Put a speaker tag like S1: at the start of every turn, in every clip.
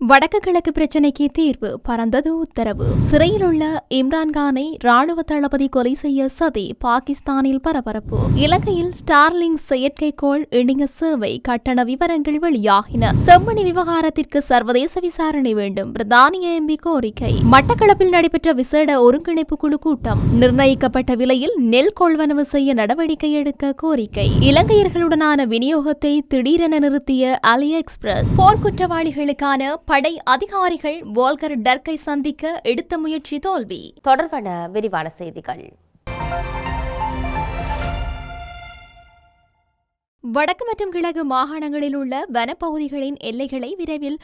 S1: வடக்கு கிழக்கு பிரச்சினைக்கு தீர்வு பறந்தது உத்தரவு. சிறையில் உள்ள இம்ரான்கானை ராணுவ தளபதி கொலை செய்ய சதி பாகிஸ்தானில் பரபரப்பு. இலங்கையில் ஸ்டார்லிங் செயற்கைக்கோள் இணைய சேவை கட்டண விவரங்கள் வெளியாகின. செம்மணி விவகாரத்திற்கு சர்வதேச விசாரணை வேண்டும் பிரதானிய எம்பி கோரிக்கை. மட்டக்களப்பில் நடைபெற்ற விசேட ஒருங்கிணைப்பு குழு கூட்டம் நிர்ணயிக்கப்பட்ட விலையில் நெல் கொள்வனவு செய்ய நடவடிக்கை எடுக்க கோரிக்கை. இலங்கையர்களுடனான விநியோகத்தை திடீரென நிறுத்திய அலி எக்ஸ்பிரஸ் போர்க்குற்றவாளிகளுக்கான படை அதிகாரிகள் வால்கர் டர்க்கை சந்திக்க எடுத்த முயற்சி தோல்வி.
S2: தொடர்பான விரிவான செய்திகள்.
S1: வடக்கு மற்றும் கிழக்கு மாகாணங்களில் உள்ள வனப்பகுதிகளின் எல்லைகளை விரைவில்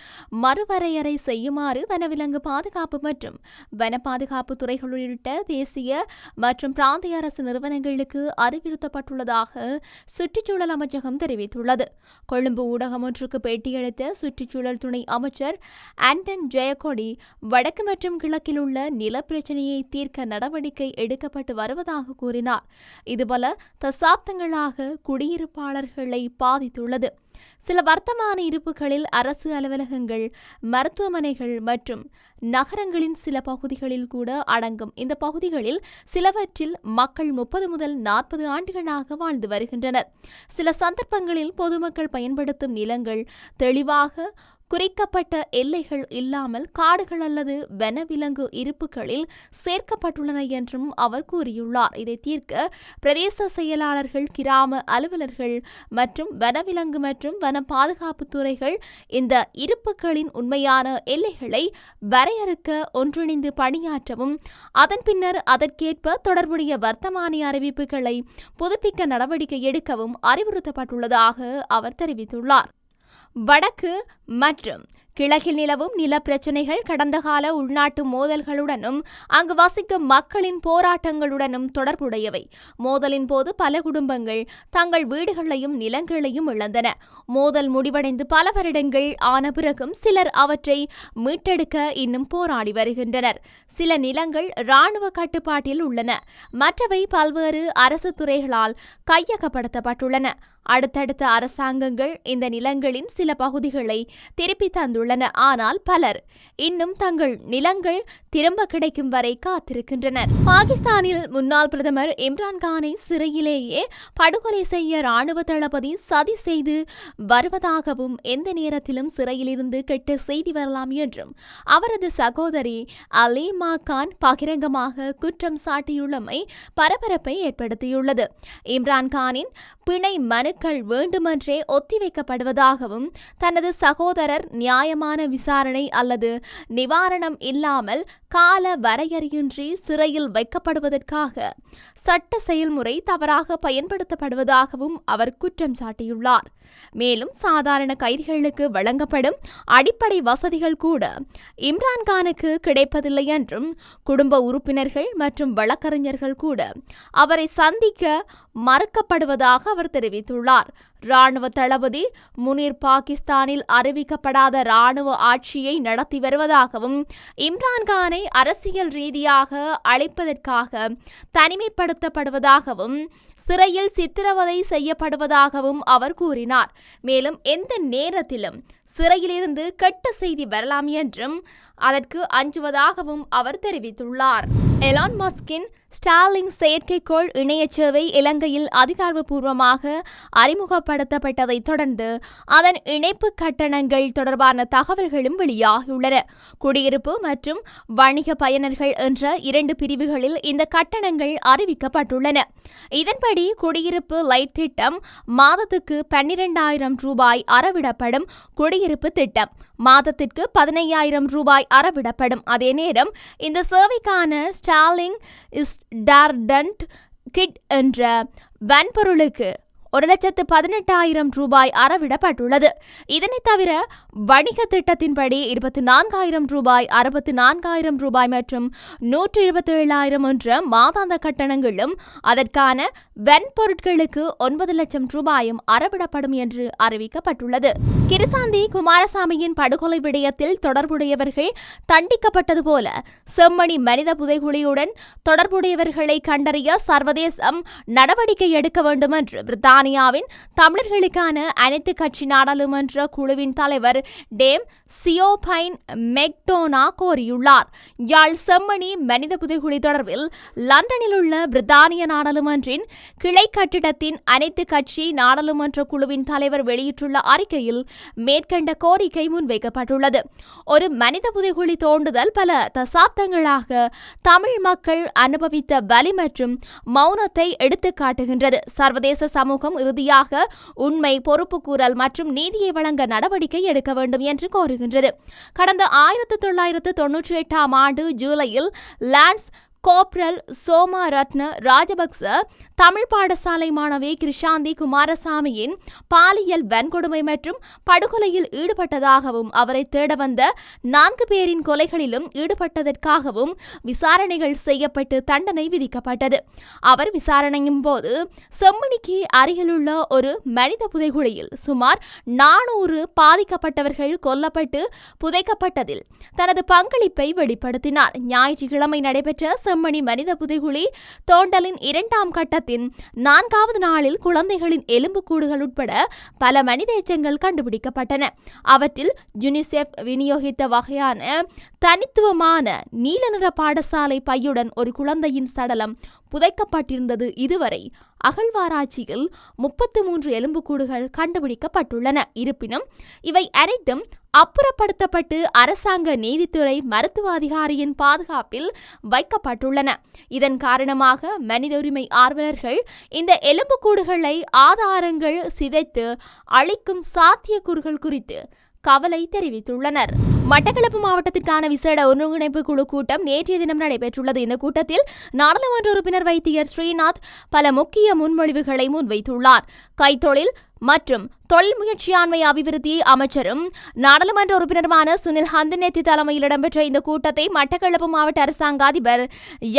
S1: மறுவரையறை செய்யுமாறு வனவிலங்கு பாதுகாப்பு மற்றும் வன பாதுகாப்பு துறைகள் உள்ளிட்ட தேசிய மற்றும் பிராந்திய அரசு நிறுவனங்களுக்கு அறிவுறுத்தப்பட்டுள்ளதாக சுற்றுச்சூழல் அமைச்சகம் தெரிவித்துள்ளது. கொழும்பு ஊடகம் ஒன்றுக்கு பேட்டியளித்த சுற்றுச்சூழல் துணை அமைச்சர் ஆண்டன் ஜெயக்கொடி வடக்கு மற்றும் கிழக்கில் உள்ள நிலப்பிரச்சினையை தீர்க்க நடவடிக்கை எடுக்கப்பட்டு வருவதாக கூறினார். இதுபோல தசாப்தங்களாக குடியிருப்பாளர் குடியிருப்பாளர்களை பாதித்துள்ளது. சில வர்த்தமான இருப்புகளில் அரசு அலுவலகங்கள் மருத்துவமனைகள் மற்றும் நகரங்களின் சில பகுதிகளில் கூட அடங்கும். இந்த பகுதிகளில் சிலவற்றில் மக்கள் முப்பது முதல் நாற்பது ஆண்டுகளாக வாழ்ந்து வருகின்றனர். சில சந்தர்ப்பங்களில் பொதுமக்கள் பயன்படுத்தும் நிலங்கள் தெளிவாக குறிக்கப்பட்ட எல்லைகள் இல்லாமல் காடுகள் அல்லது வனவிலங்கு இருப்புகளில் சேர்க்கப்பட்டுள்ளன என்றும் அவர் கூறியுள்ளார். இதை தீர்க்க பிரதேச செயலாளர்கள் கிராம அலுவலர்கள் மற்றும் வனவிலங்கு மற்றும் வன பாதுகாப்பு துறைகள் இந்த இருப்புகளின் உண்மையான எல்லைகளை வரையறுக்க ஒன்றிணைந்து பணியாற்றவும் அதன் பின்னர் அதற்கேற்ப தொடர்புடைய வர்த்தமானி அறிவிப்புகளை புதுப்பிக்க நடவடிக்கை எடுக்கவும் அறிவுறுத்தப்பட்டுள்ளதாக அவர் தெரிவித்துள்ளார். வடக்கு மற்றும் கிழக்கில் நிலவும் நில பிரச்சினைகள் கடந்த கால உள்நாட்டு மோதல்களுடனும் அங்கு வசிக்கும் மக்களின் போராட்டங்களுடனும் தொடர்புடையவை. மோதலின் போது பல குடும்பங்கள் தங்கள் வீடுகளையும் நிலங்களையும் இழந்தன. மோதல் முடிவடைந்து பல வருடங்கள் ஆன பிறகும் சிலர் அவற்றை மீட்டெடுக்க இன்னும் போராடி வருகின்றனர். சில நிலங்கள் இராணுவ கட்டுப்பாட்டில் உள்ளன. மற்றவை பல்வேறு அரசு துறைகளால் கையகப்படுத்தப்பட்டுள்ளன. அடுத்தடுத்த அரசாங்கங்கள் இந்த நிலங்களின் சில பகுதிகளை திருப்பி தந்துள்ளன. ஆனால் பலர் இன்னும் தங்கள் நிலங்கள் திரும்ப கிடைக்கும் வரை காத்திருக்கின்றனர். பாகிஸ்தானில் முன்னாள் பிரதமர் இம்ரான்கானை சிறையிலேயே படுகொலை செய்ய ராணுவ தளபதி சதி செய்து வருவதாகவும் எந்த நேரத்திலும் சிறையிலிருந்து கெட்ட செய்தி வரலாம் என்றும் அவரது சகோதரி அலீமா கான் பகிரங்கமாக குற்றம் சாட்டியுள்ளமை பரபரப்பை ஏற்படுத்தியுள்ளது. இம்ரான்கானின் பிணை மனுக்கள் வேண்டுமென்றே ஒத்திவைக்கப்படுவதாகவும் தனது சகோதரர் நியாயமான விசாரணை அல்லது நிவாரணம் இல்லாமல் கால வரையறையின்றி சிறையில் வைக்கப்படுவதற்காக சட்ட செயல்முறை தவறாக பயன்படுத்தப்படுவதாகவும் அவர் குற்றம் சாட்டியுள்ளார். மேலும் சாதாரண கைதிகளுக்கு வழங்கப்படும் அடிப்படை வசதிகள் கூட இம்ரான்கானுக்கு கிடைப்பதில்லை என்றும் குடும்ப உறுப்பினர்கள் மற்றும் வழக்கறிஞர்கள் கூட அவரை சந்திக்க மறுக்கப்படுவதாக அவர் தெரிவித்துள்ளார். ராணுவ தளபதி முனீர் பாகிஸ்தானில் அறிவிக்கப்படாத ராணுவ ஆட்சியை நடத்தி வருவதாகவும் இம்ரான்கானை அரசியல் ரீதியாக அழைப்பதற்காக தனிமைப்படுத்தப்படுவதாகவும் சிறையில் சித்திரவதை செய்யப்படுவதாகவும் அவர் கூறினார். மேலும் எந்த நேரத்திலும் சிறையிலிருந்து கெட்ட செய்தி வரலாம் என்றும் அதற்கு அஞ்சுவதாகவும் அவர் தெரிவித்துள்ளார். எலான் மஸ்கின் ஸ்டார்லிங் செயற்கைக்கோள் இணைய சேவை இலங்கையில் அதிகாரப்பூர்வமாக அறிமுகப்படுத்தப்பட்டதைத் தொடர்ந்து அதன் இணைப்பு கட்டணங்கள் தொடர்பான தகவல்களும் வெளியாகியுள்ளன. குடியிருப்பு மற்றும் வணிக பயனர்கள் என்ற இரண்டு பிரிவுகளில் இந்த கட்டணங்கள் அறிவிக்கப்பட்டுள்ளன. இதன்படி குடியிருப்பு லைட் திட்டம் மாதத்துக்கு பன்னிரெண்டாயிரம் ரூபாய் அறவிடப்படும் குடியிருப்பு திட்டம். மாதத்திற்கு பதினையாயிரம் ரூபாய் அறவிடப்படும். அதே நேரம் இந்த சேவைக்கான ஸ்டாலிங் இஸ் டார்டன்ட் கிட் என்ற வன்பொருளுக்கு ஒரு லட்சத்து பதினெட்டாயிரம் ரூபாய் அறவிடப்பட்டுள்ளது. இதனைத் தவிர வணிக திட்டத்தின்படி இருபத்தி நான்காயிரம் ரூபாய் அறுபத்தி நான்காயிரம் ரூபாய் மற்றும் நூற்றி இருபத்தி ஏழாயிரம் என்ற மாதாந்த கட்டணங்களும் அதற்கான வெண்பொருட்களுக்கு ஒன்பது லட்சம் ரூபாயும் அறவிடப்படும் என்று அறிவிக்கப்பட்டுள்ளது. கிருசாந்தி குமாரசாமியின் படுகொலை விடயத்தில் தொடர்புடையவர்கள் தண்டிக்கப்பட்டது போல செம்மணி மனித புதைகுழியுடன் தொடர்புடையவர்களை கண்டறிய சர்வதேசம் நடவடிக்கை எடுக்க வேண்டும் என்று பிரித்தானிய பிரித்தானியாவின் தமிழர்களுக்கான அனைத்து கட்சி நாடாளுமன்ற குழுவின் தலைவர் டேம் சியோபைன் மெக்டோனா கோரியுள்ளார். யாழ் செம்மணி மனித புதைகுழி தொடர்பில் லண்டனில் உள்ள பிரித்தானிய நாடாளுமன்றின் கிளை கட்டிடத்தின் அனைத்து கட்சி நாடாளுமன்ற குழுவின் தலைவர் வெளியிட்டுள்ள அறிக்கையில் மேற்கண்ட கோரிக்கை முன்வைக்கப்பட்டுள்ளது. ஒரு மனித புதைகுழி தோண்டுதல் பல தசாப்தங்களாக தமிழ் மக்கள் அனுபவித்த வலி மற்றும் மௌனத்தை எடுத்து காட்டுகின்றது சர்வதேச சமூகம் இறுதியாக உண்மை பொறுப்புக்கூறல் மற்றும் நீதியை வழங்க நடவடிக்கை எடுக்க வேண்டும் என்று கோருகின்றது. கடந்த ஆயிரத்து தொள்ளாயிரத்து தொன்னூற்றி எட்டாம் ஆண்டு ஜூலையில் லான்ஸ் கோப்ரல் சோமா ரத்ன ராஜபக்ச தமிழ் பாடசாலை மாணவி கிருஷாந்தி குமாரசாமியின் பாலியல் வன்கொடுமை மற்றும் படுகொலையில் ஈடுபட்டதாகவும் அவரை தேட வந்த நான்கு பேரின் கொலைகளிலும் ஈடுபட்டதற்காகவும் விசாரணைகள் செய்யப்பட்டு தண்டனை விதிக்கப்பட்டது. அவர் விசாரணையின் போது செம்மணிக்கு அருகிலுள்ள ஒரு மனித புதைகுழியில் சுமார் நானூறு பாதிக்கப்பட்டவர்கள் கொல்லப்பட்டு புதைக்கப்பட்டதில் தனது பங்களிப்பை வெளிப்படுத்தினார். ஞாயிற்றுக்கிழமை நடைபெற்ற செம்மணி மனித புதைகுழி தோண்டலின் இரண்டாம் கட்டத்தின் நான்காவது நாளில் குழந்தைகளின் எலும்புக்கூடுகள் உட்பட பல மனித எச்சங்கள் கண்டுபிடிக்கப்பட்டன. அவற்றில் யுனிசெஃப் விநியோகித்த வகையான தனித்துவமான நீல நிற பாடசாலை பையுடன் ஒரு குழந்தையின் சடலம் புதைக்கப்பட்டிருந்தது இதுவரை அகழ்வாராய்ச்சியில் முப்பத்து மூன்று எலும்புக்கூடுகள் கண்டுபிடிக்கப்பட்டுள்ளன. இருப்பினும் இவை அனைத்தும் அப்புறப்படுத்தப்பட்டு அரசாங்க நீதித்துறை மருத்துவ அதிகாரியின் பாதுகாப்பில் வைக்கப்பட்டுள்ளன. இதன் காரணமாக மனித உரிமை ஆர்வலர்கள் இந்த எலும்புக்கூடுகளை ஆதாரங்கள் சிதைத்து அழிக்கும் சாத்தியக்கூறுகள் குறித்து கவலை தெரிவித்துள்ளனர். மட்டக்களப்பு மாவட்டத்திற்கான விசேட ஒருங்கிணைப்பு குழு கூட்டம் நேற்றைய தினம் நடைபெற்றுள்ளது. இந்த கூட்டத்தில் நாடாளுமன்ற உறுப்பினர் வைத்தியர் ஸ்ரீநாத் பல முக்கிய முன்மொழிவுகளை முன்வைத்துள்ளார். கைத்தொழில் மற்றும் தொழில் முயற்சியாண்மை அபிவிருத்தி அமைச்சரும் நாடாளுமன்ற உறுப்பினருமான சுனில் ஹந்தநேத்தி தலைமையில் இடம்பெற்ற இந்த கூட்டத்தை மட்டக்களப்பு மாவட்ட அரசாங்க அதிபர்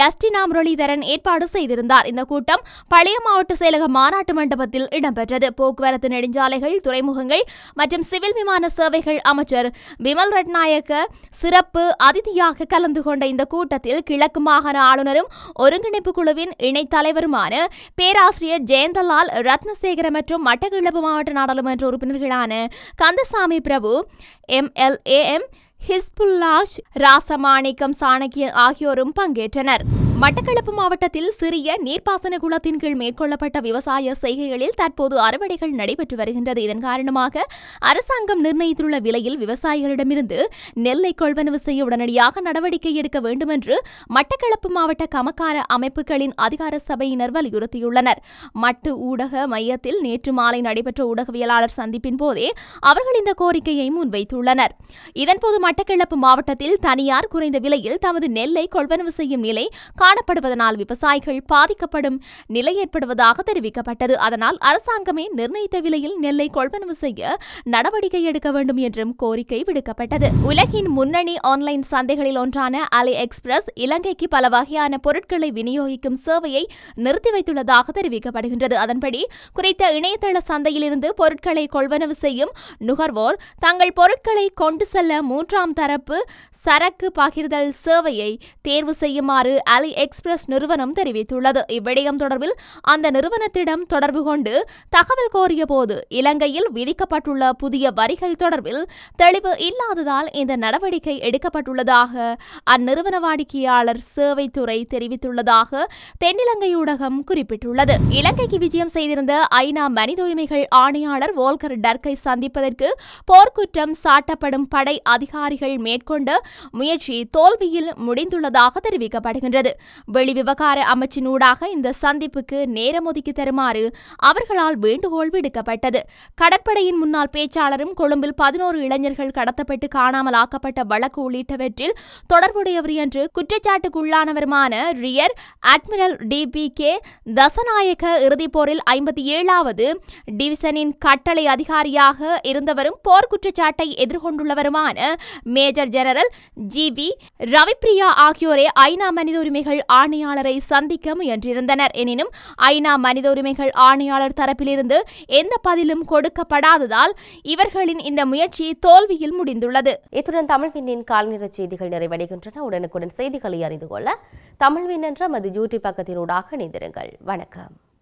S1: எஸ்டினா முரளிதரன் ஏற்பாடு செய்திருந்தார். இந்த கூட்டம் பழைய மாவட்ட செயலக மாநாட்டு மண்டபத்தில் இடம்பெற்றது. போக்குவரத்து நெடுஞ்சாலைகள் துறைமுகங்கள் மற்றும் சிவில் விமான சேவைகள் அமைச்சர் விமல் ரட்நாயக்க சிறப்பு அதிதியாக கலந்து கொண்ட இந்த கூட்டத்தில் கிழக்கு மாகாண ஆளுநரும் ஒருங்கிணைப்பு குழுவின் இணைத் தலைவருமான பேராசிரியர் ஜெயந்தலால் ரத்னசேகர மற்றும் மட்டக்களப்பு மாவட்ட நாடாளுமன்ற உறுப்பினர்களான கந்தசாமி பிரபு எம்எல்ஏஎம் ஹிஸ்புல்லாஜ் ராசமாணிக்கம் சாணக்கியன் ஆகியோரும் பங்கேற்றனர். மட்டக்களப்பு மாவட்டத்தில் சிறிய நீர்ப்பாசன குளத்தின் கீழ் மேற்கொள்ளப்பட்ட விவசாய செய்கைகளில் தற்போது அறுவடைகள் நடைபெற்று வருகின்றது. இதன் காரணமாக அரசாங்கம் நிர்ணயித்துள்ள விலையில் விவசாயிகளிடமிருந்து நெல்லை கொள்வனவு செய்ய உடனடியாக நடவடிக்கை எடுக்க வேண்டும் என்று மட்டக்களப்பு மாவட்ட கமக்கார அமைப்புகளின் அதிகார சபையினர் வலியுறுத்தியுள்ளனர். மட்டு ஊடக மையத்தில் நேற்று மாலை நடைபெற்ற ஊடகவியலாளர் சந்திப்பின் போதே அவர்கள் இந்த கோரிக்கையை முன்வைத்துள்ளனர். இதன்போது மட்டக்களப்பு மாவட்டத்தில் தனியார் குறைந்த விலையில் தமது நெல்லை கொள்வனவு செய்யும் நிலை காணப்படுவதனால் விவசாயிகள் பாதிக்கப்படும் நிலை ஏற்படுவதாக தெரிவிக்கப்பட்டது. அதனால் அரசாங்கமே நிர்ணயித்த விலையில் நெல்லை கொள்வனவு செய்ய நடவடிக்கை எடுக்க வேண்டும் என்றும் கோரிக்கை விடுக்கப்பட்டது. உலகின் முன்னணி ஆன்லைன் சந்தைகளில் ஒன்றான அலி எக்ஸ்பிரஸ் இலங்கைக்கு பல வகையான பொருட்களை விநியோகிக்கும் சேவையை நிறுத்தி வைத்துள்ளதாக தெரிவிக்கப்படுகின்றது. அதன்படி குறித்த இணையதள சந்தையிலிருந்து பொருட்களை கொள்வனவு செய்யும் நுகர்வோர் தங்கள் பொருட்களை கொண்டு செல்ல மூன்றாம் தரப்பு சரக்கு பகிர்தல் சேவையை தேர்வு செய்யுமாறு அலி எக்ஸ்பிரஸ் நிறுவனம் தெரிவித்துள்ளது. இவ்விடயம் தொடர்பில் அந்த நிறுவனத்திடம் தொடர்பு கொண்டு தகவல் கோரிய போது இலங்கையில் விதிக்கப்பட்டுள்ள புதிய வரிகள் தொடர்பில் தெளிவு இல்லாததால் இந்த நடவடிக்கை எடுக்கப்பட்டுள்ளதாக அந்நிறுவன வாடிக்கையாளர் சேவைத்துறை தெரிவித்துள்ளதாக தென்னிலங்கை ஊடகம் குறிப்பிட்டுள்ளது. இலங்கைக்கு விஜயம் செய்திருந்த ஐநா மனித உரிமைகள் ஆணையாளர் வோல்கர் டர்க்கை சந்திப்பதற்கு போர்க்குற்றம் சாட்டப்படும் படை அதிகாரிகள் மேற்கொண்ட முயற்சி தோல்வியில் முடிந்துள்ளதாக தெரிவிக்கப்படுகின்றது. வெளிவிவகார அமைச்சினூடாக இந்த சந்திப்புக்கு நேரம் ஒதுக்கி தருமாறு அவர்களால் வேண்டுகோள் விடுக்கப்பட்டது. கடற்படையின் முன்னாள் பேச்சாளரும் கொழும்பில் பதினோரு இளைஞர்கள் கடத்தப்பட்டு காணாமல் ஆக்கப்பட்ட வழக்கு உள்ளிட்டவற்றில் தொடர்புடையவர் என்று குற்றச்சாட்டுக்குள்ளானவருமான rear admiral D P K Dasanayake இறுதிப் போரில் ஐம்பத்தி ஏழாவது டிவிசனின் கட்டளை அதிகாரியாக இருந்தவரும் போர் குற்றச்சாட்டை எதிர்கொண்டுள்ளவருமான major general G V Ravipriya ஆகியோரே ஐநா மனித உரிமைகள் ஆணையாளரை சந்திக்க முயன்றிருந்தனர். எனினும் ஐநா மனித உரிமைகள் ஆணையாளர் தரப்பிலிருந்து எந்த பதிலும் கொடுக்கப்படாததால் இவர்களின் இந்த முயற்சி தோல்வியில் முடிந்துள்ளது.
S2: இத்துடன் தமிழ்வின்னின் கால்நிற செய்திகள் நிறைவடைகின்றன. உடனுக்குடன் செய்திகளை அறிந்து கொள்ள தமிழ்வின் என்ற மது யூடியூப் பக்கத்தினூடாக இணைந்திருங்கள். வணக்கம்.